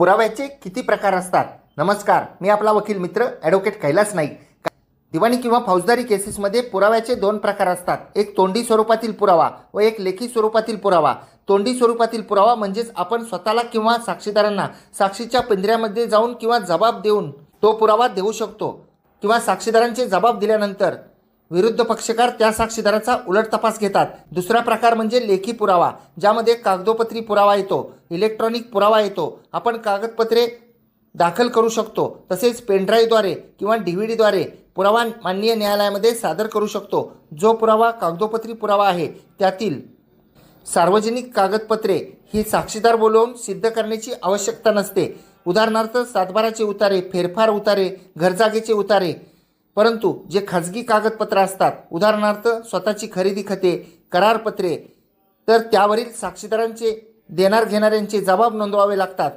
पुराव्याचे किती प्रकार असतात? नमस्कार मी आपला वकील मित्र ॲडव्होकेट कैलास नाईक. दिवाणी किंवा फौजदारी केसेसमध्ये पुराव्याचे दोन प्रकार असतात. एक तोंडी स्वरूपातील पुरावा व एक लेखी स्वरूपातील पुरावा. तोंडी स्वरूपातील पुरावा म्हणजेच आपण स्वतःला किंवा साक्षीदारांना साक्षीच्या पिंजऱ्यामध्ये जाऊन किंवा जबाब देऊन तो पुरावा देऊ शकतो किंवा साक्षीदारांचे जबाब दिल्यानंतर विरुद्ध पक्षकार त्या साक्षीदाराचा उलट तपास घेतात. दुसरा प्रकार म्हणजे लेखी पुरावा ज्यामध्ये कागदोपत्री पुरावा येतो इलेक्ट्रॉनिक पुरावा येतो. आपण कागदपत्रे दाखल करू शकतो तसेच पेनड्राईव्हद्वारे किंवा डी व्ही डीद्वारे पुरावा माननीय न्यायालयामध्ये सादर करू शकतो. जो पुरावा कागदोपत्री पुरावा आहे त्यातील सार्वजनिक कागदपत्रे ही साक्षीदार बोलवून सिद्ध करण्याची आवश्यकता नसते. उदाहरणार्थ सातबाराचे उतारे फेरफार उतारे घरजागेचे उतारे परंतु जे खाजगी कागदपत्र असतात उदाहरणार्थ स्वतःची खरेदी खते करारपत्रे तर त्यावरील साक्षीदारांचे देणार घेणाऱ्यांचे जबाब नोंदवावे लागतात.